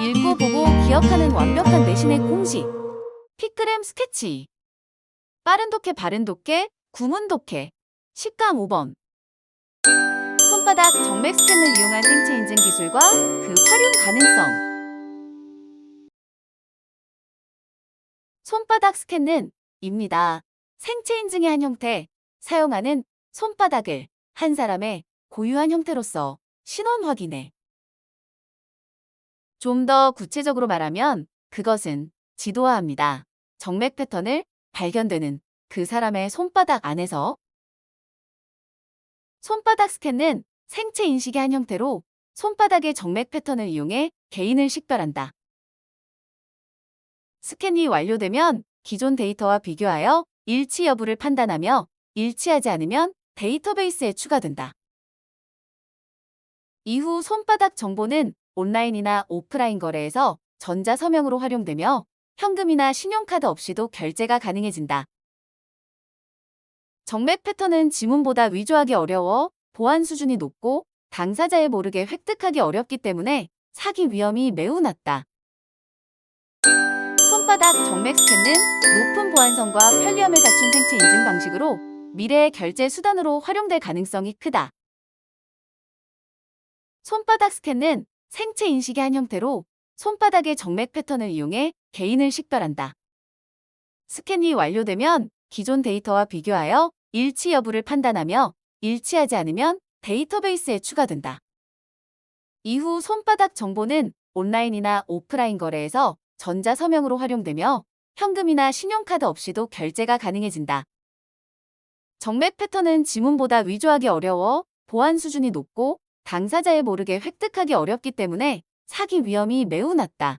읽고 보고 기억하는 완벽한 내신의 공식. 피크램 스케치. 빠른 독해 바른 독해, 구문 독해. 식감 5번. 손바닥 정맥 스캔을 이용한 생체 인증 기술과 그 활용 가능성. 손바닥 스캔은 입니다. 생체 인증의 한 형태, 사용하는 손바닥을 한 사람의 고유한 형태로서 신원 확인해. 좀 더 구체적으로 말하면 그것은 지도화합니다. 정맥 패턴을 발견되는 그 사람의 손바닥 안에서 손바닥 스캔은 생체 인식의 한 형태로 손바닥의 정맥 패턴을 이용해 개인을 식별한다. 스캔이 완료되면 기존 데이터와 비교하여 일치 여부를 판단하며 일치하지 않으면 데이터베이스에 추가된다. 이후 손바닥 정보는 온라인이나 오프라인 거래에서 전자서명으로 활용되며 현금이나 신용카드 없이도 결제가 가능해진다. 정맥 패턴은 지문보다 위조하기 어려워 보안 수준이 높고 당사자의 모르게 획득하기 어렵기 때문에 사기 위험이 매우 낮다. 손바닥 정맥 스캔은 높은 보안성과 편리함을 갖춘 생체 인증 방식으로 미래의 결제 수단으로 활용될 가능성이 크다. 손바닥 스캔은 생체 인식의 한 형태로 손바닥의 정맥 패턴을 이용해 개인을 식별한다. 스캔이 완료되면 기존 데이터와 비교하여 일치 여부를 판단하며 일치하지 않으면 데이터베이스에 추가된다. 이후 손바닥 정보는 온라인이나 오프라인 거래에서 전자서명으로 활용되며 현금이나 신용카드 없이도 결제가 가능해진다. 정맥 패턴은 지문보다 위조하기 어려워 보안 수준이 높고 당사자의 모르게 획득하기 어렵기 때문에 사기 위험이 매우 낮다.